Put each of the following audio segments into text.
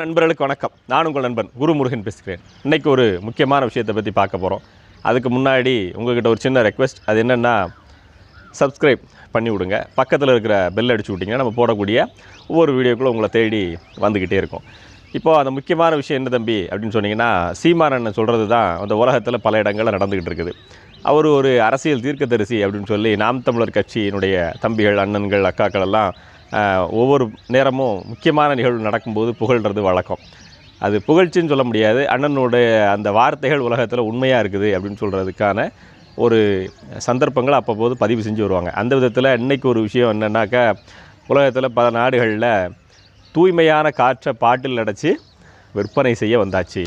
நண்பர்களுக்கு வணக்கம். நான் உங்கள் நண்பன் குருமுருகன் பேசுகிறேன். இன்னைக்கு ஒரு முக்கியமான விஷயத்தை பற்றி பார்க்க போகிறோம் அதுக்கு முன்னாடி உங்கள்கிட்ட ஒரு சின்ன ரெக்வெஸ்ட் அது என்னென்னா சப்ஸ்கிரைப் பண்ணி விடுங்க. பக்கத்தில் இருக்கிற பெல் அடிச்சு விட்டிங்கன்னா நம்ம போடக்கூடிய ஒவ்வொரு வீடியோக்குள்ளே உங்களை தேடி வந்துக்கிட்டே இருக்கும். இப்போது அந்த முக்கியமான விஷயம் என்ன தம்பி அப்படின்னு சொன்னீங்கன்னா சீமானன் சொல்கிறது தான் அந்த உலகத்தில் பல இடங்களில் நடந்துக்கிட்டு இருக்குது. அவர் ஒரு அரசியல் தீர்க்கதரிசி அப்படின்னு சொல்லி நாம் தமிழர் கட்சியினுடைய தம்பிகள் அண்ணன்கள் அக்காக்கள் எல்லாம் ஒவ்வொரு நேரமும் முக்கியமான நிகழ்வு நடக்கும்போது புகழ்கிறது வழக்கம். அது புகழ்ச்சின்னு சொல்ல முடியாது. அண்ணனுடைய அந்த வார்த்தைகள் உலகத்தில் உண்மையாக இருக்குது அப்படின்னு சொல்கிறதுக்கான ஒரு சந்தர்ப்பங்களை அப்பப்போது பதிவு செஞ்சு வருவாங்க. அந்த விதத்தில் இன்றைக்கி ஒரு விஷயம் என்னென்னாக்கா உலகத்தில் பல நாடுகளில் தூய்மையான காற்றை பாட்டில் அடைச்சி விற்பனை செய்ய வந்தாச்சு.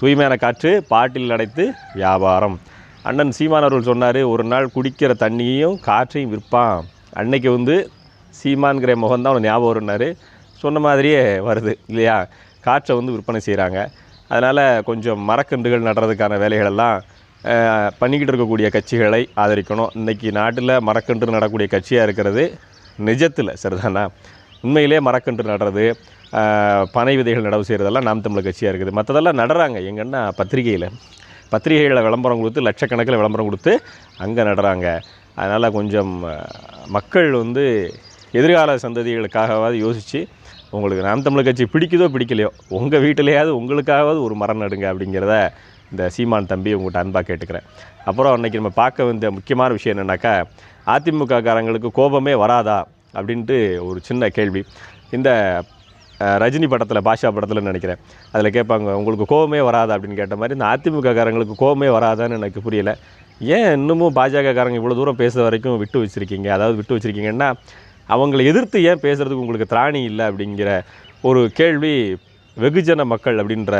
தூய்மையான காற்று பாட்டில் அடைத்து வியாபாரம். அண்ணன் சீமானவர்கள் சொன்னார் ஒரு நாள் குடிக்கிற தண்ணியையும் காற்றையும் விற்பான். அன்னைக்கு வந்து சீமான்கிற முகம் தான் அவனை ஞாபகம் வரும்னாரு. சொன்ன மாதிரியே வருது இல்லையா? காற்றை வந்து விற்பனை செய்கிறாங்க அதனால் கொஞ்சம் மரக்கன்றுகள் நடுறதுக்கான வேலைகளெல்லாம் பண்ணிக்கிட்டு இருக்கக்கூடிய கட்சிகளை ஆதரிக்கணும். இன்றைக்கி நாட்டில் மரக்கன்று நடக்கூடிய கட்சியாக இருக்கிறது நிஜத்தில் சரிதானா? உண்மையிலே மரக்கன்று நடுறது பனை விதைகள் நடவு செய்கிறதெல்லாம் நாம் தமிழ் கட்சியாக இருக்குது. மற்றதெல்லாம் நடுறாங்க. எங்கன்னா பத்திரிகையில் பத்திரிகைகளை விளம்பரம் கொடுத்து லட்சக்கணக்கில் விளம்பரம் கொடுத்து அங்கே நடுறாங்க. அதனால் கொஞ்சம் மக்கள் வந்து எதிர்கால சந்ததிகளுக்காகவாவது யோசித்து உங்களுக்கு நாம் தமிழர் கட்சி பிடிக்குதோ பிடிக்கலையோ உங்கள் வீட்டிலேயாவது உங்களுக்காகவாவது ஒரு மரம் நடுங்க அப்படிங்கிறத இந்த சீமான் தம்பி உங்கள்கிட்ட அன்பாக கேட்டுக்கிறேன். அப்புறம் அன்றைக்கி நம்ம பார்க்க வந்த முக்கியமான விஷயம் என்னென்னாக்கா அதிமுக காரங்களுக்கு கோபமே வராதா அப்படின்ட்டு ஒரு சின்ன கேள்வி. இந்த ரஜினி படத்தில் பாஷா படத்தில் நினைக்கிறேன். அதில் கேட்பாங்க உங்களுக்கு கோவமே வராதா? அப்படின்னு கேட்ட மாதிரி இந்த அதிமுக காரங்களுக்கு கோவமே வராதான்னு எனக்கு புரியல. ஏன் இன்னமும் பாஜக காரங்க இவ்வளோ தூரம் பேசுகிற வரைக்கும் விட்டு வச்சுருக்கீங்க? அதாவது விட்டு வச்சுருக்கீங்கன்னா அவங்களை எதிர்த்து ஏன் பேசுகிறதுக்கு உங்களுக்கு திராணி இல்லை அப்படிங்கிற ஒரு கேள்வி வெகுஜன மக்கள் அப்படின்ற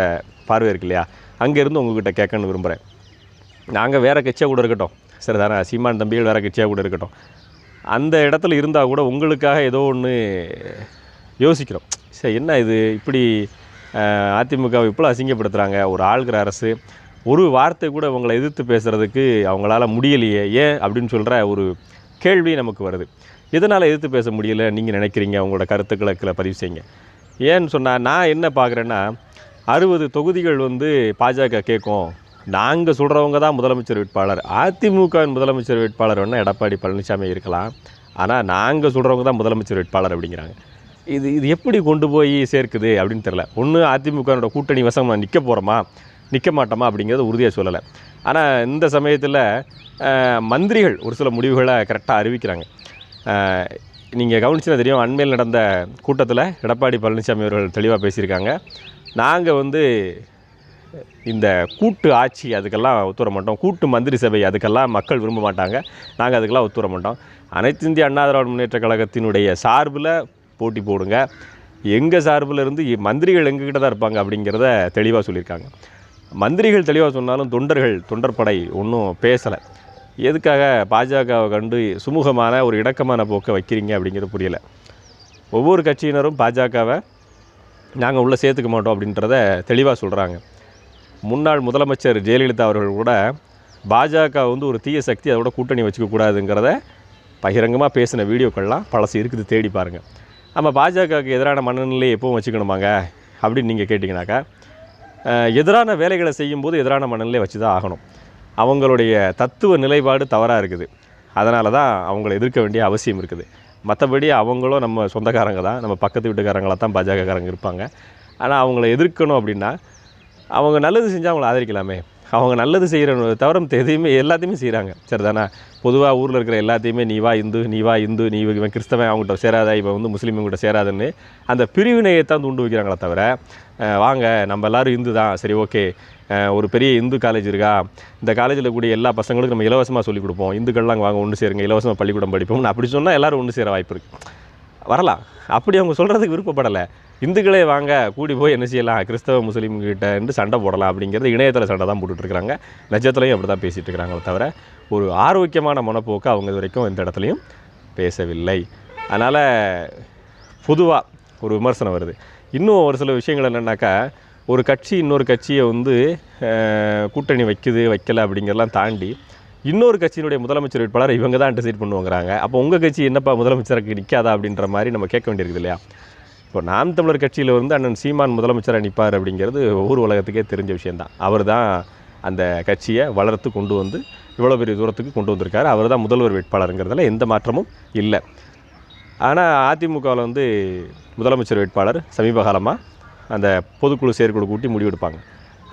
பார்வை இருக்கு இல்லையா? அங்கேருந்து உங்ககிட்ட கேட்கணும்னு விரும்புகிறேன் நாங்கள் வேறு கட்சியாக கூட இருக்கட்டும். சரி தானே சீமான் தம்பிகள் வேறு கட்சியாக கூட இருக்கட்டும். அந்த இடத்துல இருந்தால் கூட உங்களுக்காக ஏதோ ஒன்று யோசிக்கிறோம். சரி என்ன இது? இப்படி அதிமுகவை இப்போ அசிங்கப்படுத்துகிறாங்க ஒரு ஆள்கிற அரசு. ஒரு வார்த்தை கூட அவங்களை எதிர்த்து பேசுகிறதுக்கு அவங்களால முடியலையே. ஏன் அப்படின்னு சொல்கிற ஒரு கேள்வி நமக்கு வருது. எதனால் எதிர்த்து பேச முடியல? நீங்கள் நினைக்கிறீங்க உங்களோட கருத்துக்களை பதிவு செய்யுங்க. ஏன்னு சொன்னால் நான் என்ன பார்க்குறேன்னா அறுபது தொகுதிகள் வந்து பாஜக கேட்கும். நாங்கள் சொல்கிறவங்க தான் முதலமைச்சர் வேட்பாளர். அதிமுகவின் முதலமைச்சர் வேட்பாளர் வேணால் எடப்பாடி பழனிசாமி இருக்கலாம். ஆனால் நாங்கள் சொல்கிறவங்க தான் முதலமைச்சர் வேட்பாளர் அப்படிங்கிறாங்க. இது இது எப்படி கொண்டு போய் சேர்க்குது அப்படின்னு தெரில ஒன்று அதிமுகனோட கூட்டணி வசம் நான் நிற்க போகிறோமா நிற்க மாட்டோமா அப்படிங்கிறத உறுதியாக சொல்லலை. ஆனால் இந்த சமயத்தில் மந்திரிகள் ஒரு சில முடிவுகளை கரெக்டாக அறிவிக்கிறாங்க. நீங்கள் கவனிச்சுனா தெரியும் அண்மையில் நடந்த கூட்டத்தில் எடப்பாடி பழனிசாமி அவர்கள் தெளிவாக பேசியிருக்காங்க. நாங்கள் வந்து இந்த கூட்டு ஆட்சி அதுக்கெல்லாம் ஒத்துவர மாட்டோம். கூட்டு மந்திரி சபை அதுக்கெல்லாம் மக்கள் விரும்ப மாட்டாங்க. நாங்கள் அதுக்கெல்லாம் ஒத்துவர மாட்டோம். அனைத்து இந்திய அண்ணா திராவிட முன்னேற்ற கழகத்தினுடைய சார்பில் போட்டி போடுங்க. எங்கள் சார்பில் இருந்து மந்திரிகள் எங்ககிட்ட தான் இருப்பாங்க அப்படிங்கிறத தெளிவாக சொல்லியிருக்காங்க. மந்திரிகள் தெளிவாக சொன்னாலும் தொண்டர்கள் தொண்டர் படை ஒன்றும் பேசலை. எதுக்காக பாஜகவை கண்டு சுமூகமான ஒரு இடக்கமான போக்கை வைக்கிறீங்க அப்படிங்கிறது புரியலை. ஒவ்வொரு கட்சியினரும் பாஜகவை நாங்கள் உள்ளே சேர்த்துக்க மாட்டோம் அப்படின்றத தெளிவாக சொல்கிறாங்க முன்னாள் முதலமைச்சர் ஜெயலலிதா அவர்கள் கூட பாஜக வந்து ஒரு தீய சக்தி அதோட கூட்டணி வச்சுக்கக்கூடாதுங்கிறத பகிரங்கமாக பேசின வீடியோக்கள்லாம் பழசு இருக்குது தேடி பாருங்கள் நம்ம பாஜகவுக்கு எதிரான மனநிலையை எப்பவும் வச்சுக்கணுமாங்க? அப்படின்னு நீங்கள் கேட்டிங்கனாக்கா எதிரான வேலைகளை செய்யும்போது எதிரான மனநிலையை வச்சு தான் ஆகணும். அவங்களுடைய தத்துவ நிலைப்பாடு தவறாக இருக்குது. அதனால தான் அவங்கள எதிர்க்க வேண்டிய அவசியம் இருக்குது. மற்றபடி அவங்களும் நம்ம சொந்தக்காரங்க தான். நம்ம பக்கத்து வீட்டுக்காரங்களாக தான் பாஜகக்காரங்க இருப்பாங்க. ஆனால் அவங்கள எதிர்க்கணும் அப்படின்னா அவங்க நல்லது செஞ்சால் அவங்கள ஆதரிக்கலாமே. அவங்க நல்லது செய்கிற தவிர எதையுமே எல்லாத்தையுமே செய்கிறாங்க சரிதானா பொதுவாக ஊரில் இருக்கிற எல்லாத்தையுமே நீ வா இந்து நீ வா இந்து நீ இவன் கிறிஸ்தவன் அவங்ககிட்ட சேராத இவன் வந்து முஸ்லீம் இவங்ககிட்ட சேராதுன்னு அந்த பிரிவினையை தான் தூண்டு வைக்கிறாங்களே தவிர வாங்க நம்ம எல்லாரும் இந்து தான். சரி ஓகே. ஒரு பெரிய இந்து காலேஜ் இருக்கா? இந்த காலேஜில் கூடிய எல்லா பசங்களுக்கும் நம்ம இலவசமாக சொல்லிக் கொடுப்போம். இந்துக்கள்லாம் வாங்க ஒன்று சேருங்க இலவசமாக பள்ளிக்கூடம் படிப்போம்னு அப்படி சொன்னால் எல்லோரும் ஒன்று சேர வாய்ப்பு இருக்குது வரலாம். அப்படி அவங்க சொல்கிறதுக்கு விருப்பப்படலை. இந்துக்களே வாங்க கூடி போய் என்ன செய்யலாம்? கிறிஸ்தவ முஸ்லீம்கிட்ட இருந்து சண்டை போடலாம் அப்படிங்கிறது இணையத்தில் சண்டை தான் போட்டுட்டு இருக்காங்க. அப்படி தான் பேசிகிட்டு இருக்கிறாங்களே தவிர ஒரு ஆரோக்கியமான மனப்போக்கு அவங்க இது வரைக்கும் எந்த இடத்துலையும் பேசவில்லை. அதனால் பொதுவாக ஒரு விமர்சனம் வருது. இன்னும் ஒரு சில விஷயங்கள் என்னென்னாக்கா ஒரு கட்சி இன்னொரு கட்சியை வந்து கூட்டணி வைக்குது வைக்கல அப்படிங்கிறதெல்லாம் தாண்டி இன்னொரு கட்சியினுடைய முதலமைச்சர் வேட்பாளர் இவங்க தான் டிசைட் பண்ணுவாங்கிறாங்க. அப்போ உங்கள் கட்சி என்னப்பா முதலமைச்சருக்கு நிற்காதா அப்படின்ற மாதிரி நம்ம கேட்க வேண்டியிருக்குது இல்லையா? இப்போ நாம் தமிழர் கட்சியில் வந்து அண்ணன் சீமான் முதலமைச்சராக நிற்பார் அப்படிங்கிறது ஊர் உலகத்துக்கே தெரிஞ்ச விஷயந்தான் அவர் தான் அந்த கட்சியை வளர்த்து கொண்டு வந்து இவ்வளோ பெரிய தூரத்துக்கு கொண்டு வந்திருக்காரு. அவர் தான் முதல்வர் வேட்பாளருங்கிறதுல எந்த மாற்றமும் இல்லை. ஆனால் அதிமுகவில் வந்து முதலமைச்சர் வேட்பாளர் சமீப காலமாக அந்த பொதுக்குழு செயற்குழு கூட்டி முடிவெடுப்பாங்க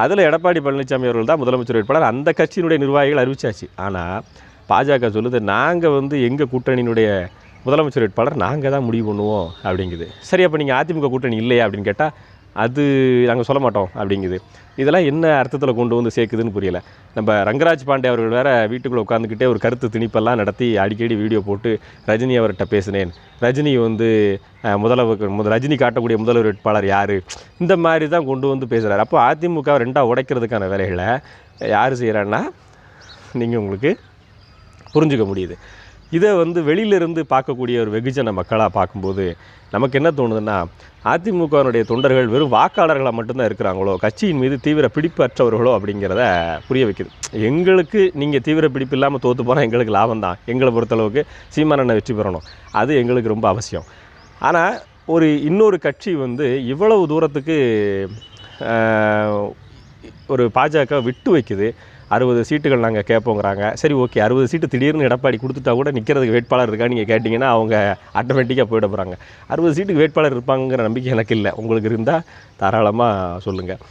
அதில் எடப்பாடி பழனிசாமி அவர்கள் தான் முதலமைச்சர் வேட்பாளர். அந்த கட்சியினுடைய நிர்வாகிகள் அறிவிச்சாச்சு. ஆனால் பாஜக சொல்லுது நாங்கள் வந்து எங்கள் கூட்டணியினுடைய முதலமைச்சர் வேட்பாளர் நாங்கள் தான் முடிவு பண்ணுவோம் அப்படிங்குது. சரி அப்போ நீங்கள் அதிமுக கூட்டணி இல்லையா அப்படின்னு கேட்டால் அது நாங்கள் சொல்ல மாட்டோம் அப்படிங்குது. இதெல்லாம் என்ன அர்த்தத்தில் கொண்டு வந்து சேர்க்குதுன்னு புரியல. நம்ம ரங்கராஜ் பாண்டே அவர்கள் வேறு வீட்டுக்குள்ளே உட்காந்துக்கிட்டே ஒரு கருத்து திணிப்பெல்லாம் நடத்தி அடிக்கடி வீடியோ போட்டு ரஜினி அவர்கிட்ட பேசினேன். ரஜினி வந்து முதல்வர் ரஜினி காட்டக்கூடிய முதல்வர் வேட்பாளர் யார்? இந்த மாதிரி தான் கொண்டு வந்து பேசுகிறார் அப்போ அதிமுக ரெண்டாக உடைக்கிறதுக்கான வேலைகளை யார் செய்கிறான்னா நீங்கள் உங்களுக்கு புரிஞ்சுக்க முடியுது. இதை வந்து வெளியிலிருந்து பார்க்கக்கூடிய ஒரு வெகுஜன மக்களாக பார்க்கும்போது நமக்கு என்ன தோணுதுன்னா அதிமுகவினுடைய தொண்டர்கள் வெறும் வாக்காளர்களாக மட்டும்தான் இருக்கிறாங்களோ கட்சியின் மீது தீவிர பிடிப்பற்றவர்களோ அப்படிங்கிறத புரிய வைக்குது. எங்களுக்கு நீங்கள் தீவிர பிடிப்பு இல்லாமல் தோற்று போனால் எங்களுக்கு லாபம் தான். எங்களை பொறுத்தளவுக்கு சீமானனை வெற்றி பெறணும். அது எங்களுக்கு ரொம்ப அவசியம். ஆனால் ஒரு இன்னொரு கட்சி வந்து இவ்வளவு தூரத்துக்கு ஒரு பாஜக விட்டு வைக்குது. அறுபது சீட்டுகள் நாங்கள் கேட்போங்கிறாங்க சரி ஓகே அறுபது சீட்டு திடீர்னு எடப்பாடி கொடுத்துட்டா கூட நிற்கிறதுக்கு வேட்பாளர் இருக்கா? நீங்கள் கேட்டிங்கன்னா அவங்க ஆட்டோமேட்டிக்காக போயிட போகிறாங்க அறுபது சீட்டுக்கு வேட்பாளர் இருப்பாங்கிற நம்பிக்கை எனக்கு இல்லை. உங்களுக்கு இருந்தால் தாராளமாக சொல்லுங்கள்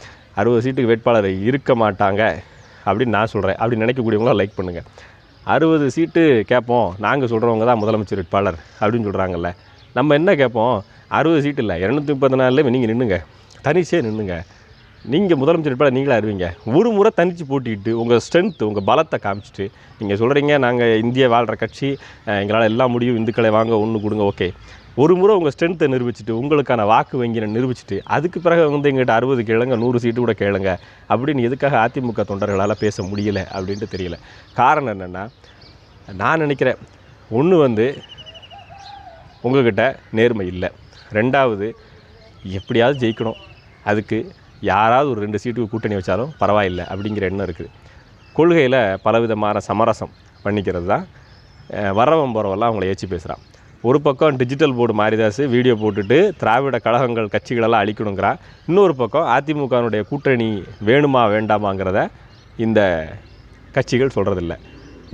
அறுபது சீட்டுக்கு வேட்பாளர் இருக்க மாட்டாங்க அப்படின்னு நான் சொல்கிறேன் அப்படி நினைக்கக்கூடியவங்களாம் லைக் பண்ணுங்கள் அறுபது சீட்டு கேட்போம் நாங்கள் சொல்கிறவங்க தான் முதலமைச்சர் வேட்பாளர் அப்படின்னு சொல்கிறாங்கல்ல நம்ம என்ன கேட்போம் அறுபது சீட்டு இல்லை. இரநூத்தி முப்பத்தி நாலுலேயே நீங்கள் நின்றுங்க தனிச்சே நின்றுங்க நீங்கள் முதலமைச்சர் வேட்பாளர் நீங்களே அறிவிங்க ஒரு முறை தனித்து போட்டிக்கிட்டு உங்கள் ஸ்ட்ரென்த் உங்கள் பலத்தை காமிச்சிட்டு நீங்கள் சொல்கிறீங்க நாங்கள் இந்திய வாழ்கிற கட்சி எங்களால் எல்லாம் முடியும் இந்துக்களை வாங்க ஒன்று கொடுங்க ஓகே ஒரு முறை உங்கள் ஸ்ட்ரென்த்தை நிரூபிச்சுட்டு உங்களுக்கான வாக்கு வங்கியை நிரூபிச்சுட்டு அதுக்கு பிறகு வந்து எங்கிட்ட அறுபது கேளுங்க நூறு சீட்டு கூட கேளுங்க அப்படின்னு எதுக்காக அதிமுக தொண்டர்களால் பேச முடியல அப்படின்ட்டு தெரியல. காரணம் என்னென்னா நான் நினைக்கிறேன் ஒன்று வந்து உங்கள்கிட்ட நேர்மை இல்லை. ரெண்டாவது எப்படியாவது ஜெயிக்கணும். அதுக்கு யாராவது ஒரு ரெண்டு சீட்டுக்கு கூட்டணி வச்சாலும் பரவாயில்லை அப்படிங்கிற எண்ணம் இருக்குது. கொள்கையில் பலவிதமான சமரசம் பண்ணிக்கிறது தான். வரவன் போகிறவெல்லாம் அவங்கள ஏற்றி பேசுகிறான் ஒரு பக்கம் டிஜிட்டல் போர்டு மாரிதாஸ் வீடியோ போட்டுட்டு திராவிட கழகங்கள் கட்சிகளெல்லாம் அழிக்கணுங்கிறான் இன்னொரு பக்கம் அதிமுகவினுடைய கூட்டணி வேணுமா வேண்டாமாங்கிறத இந்த கட்சிகள் சொல்கிறதில்ல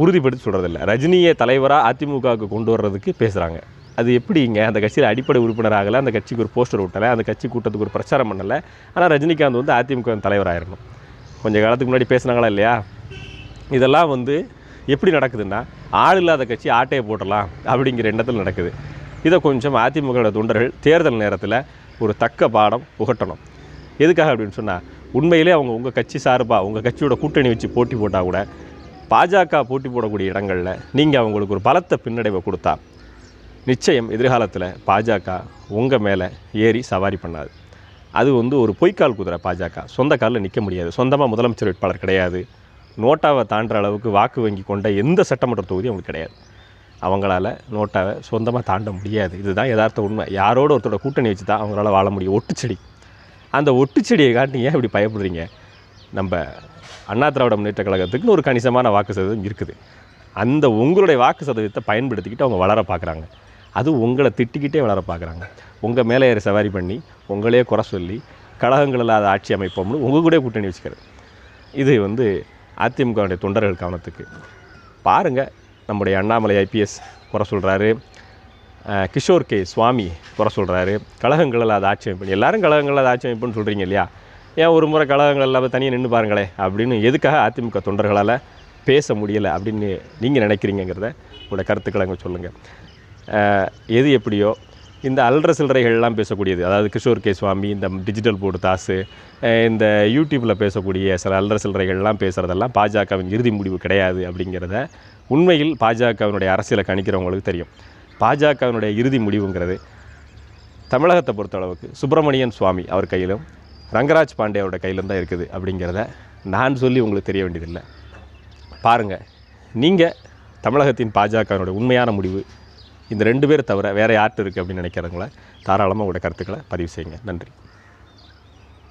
உறுதிப்படுத்தி சொல்கிறதில்ல ரஜினியை தலைவராக அதிமுகவுக்கு கொண்டு வர்றதுக்கு பேசுகிறாங்க அது எப்படிங்க? அந்த கட்சியில் அடிப்படை உறுப்பினர் ஆகலை அந்த கட்சிக்கு ஒரு போஸ்டர் விட்டலை அந்த கட்சி கூட்டத்துக்கு ஒரு பிரச்சாரம் பண்ணலை. ஆனால் ரஜினிகாந்த் வந்து அதிமுக தலைவராகிடணும் கொஞ்சம் காலத்துக்கு முன்னாடி பேசுனாங்களா இல்லையா? இதெல்லாம் வந்து எப்படி நடக்குதுன்னா ஆள் இல்லாத கட்சி ஆட்டையை போட்டலாம் அப்படிங்கிற எண்ணத்தில் நடக்குது. இதை கொஞ்சம் அதிமுக தொண்டர்கள் தேர்தல் நேரத்தில் ஒரு தக்க பாடம் புகட்டணும். எதுக்காக அப்படின்னு சொன்னால் உண்மையிலே அவங்க உங்கள் கட்சி சார்பாக உங்கள் கட்சியோட கூட்டணி வச்சு போட்டி போட்டால் கூட பாஜக போட்டி போடக்கூடிய இடங்களில் நீங்கள் அவங்களுக்கு ஒரு பலத்த பின்னடைவை கொடுத்தா நிச்சயம் எதிர்காலத்தில் பாஜக உங்கள் மேலே ஏறி சவாரி பண்ணாது. அது வந்து ஒரு பொய்க்கால் குதிரை பாஜக. சொந்த காலில் நிற்க முடியாது. சொந்தமாக முதலமைச்சர் வேட்பாளர் கிடையாது. நோட்டாவை தாண்டுற அளவுக்கு வாக்கு வங்கி கொண்ட எந்த சட்டமன்ற தொகுதியும் அவங்களுக்கு கிடையாது. அவங்களால நோட்டாவை சொந்தமாக தாண்ட முடியாது. இதுதான் யதார்த்த உண்மை. யாரோட ஒருத்தரோட கூட்டணி வச்சு தான் அவங்களால வாழ முடியும். ஒட்டுச்செடி. அந்த ஒட்டுச்செடியை காட்டி ஏன் இப்படி பயப்படுறீங்க? நம்ம அண்ணா திராவிட முன்னேற்ற கழகத்துக்குன்னு ஒரு கணிசமான வாக்கு சதவீதம் இருக்குது. அந்த உங்களுடைய வாக்கு சதவீதத்தை பயன்படுத்திக்கிட்டு அவங்க வளர பார்க்குறாங்க. அது உங்களை திட்டிக்கிட்டே வளர பார்க்குறாங்க. உங்கள் மேலே ஏறி சவாரி பண்ணி உங்களே குறை சொல்லி கழகங்கள் இல்லாத ஆட்சி அமைப்போம்னு உங்கள் கூட கூட்டணி வச்சுக்கிறது. இது வந்து அதிமுகவுடைய தொண்டர்கள் கவனத்துக்கு. பாருங்கள் நம்முடைய அண்ணாமலை ஐபிஎஸ் குறை சொல்கிறாரு கிஷோர் கே சுவாமி குறை சொல்கிறாரு கழகங்கள் இல்லாத ஆட்சி அமைப்பு எல்லாரும் கழகங்கள் இல்லாத ஆட்சி அமைப்புன்னு சொல்கிறீங்க இல்லையா? ஏன் ஒரு முறை கழகங்கள் இல்லாமல் தனியாக நின்று பாருங்களேன் அப்படின்னு எதுக்காக அதிமுக தொண்டர்களால் பேச முடியலை அப்படின்னு நீங்கள் நினைக்கிறீங்கிறத உங்களோட கருத்துக்களை அங்கே சொல்லுங்கள் எது எப்படியோ இந்த அல்ற சில்லறைகள்லாம் பேசக்கூடியது. அதாவது கிஷோர் கே சுவாமி இந்த டிஜிட்டல் போர்டு தாசு இந்த யூடியூப்பில் பேசக்கூடிய சில அல்ற சில்லறைகள்லாம் பேசுகிறதெல்லாம் பாஜகவின் இறுதி முடிவு கிடையாது அப்படிங்கிறத உண்மையில் பாஜகவினுடைய அரசியலை கணிக்கிறவங்களுக்கு தெரியும். பாஜகவினுடைய இறுதி முடிவுங்கிறது தமிழகத்தை பொறுத்தளவுக்கு சுப்பிரமணியன் சுவாமி அவர் கையிலும் ரங்கராஜ் பாண்டே அவரோட கையிலும் தான் இருக்குது அப்படிங்கிறத நான் சொல்லி உங்களுக்கு தெரிய வேண்டியதில்லை. பாருங்கள் நீங்கள் தமிழகத்தின் பாஜகவினுடைய உண்மையான முடிவு இந்த ரெண்டு பேர் தவிர வேறு யார்கிட்ட இருக்குது அப்படின்னு நினைக்கிறவங்கள தாராளமாக உங்களோட கருத்துக்களை பதிவு செய்யுங்க. நன்றி.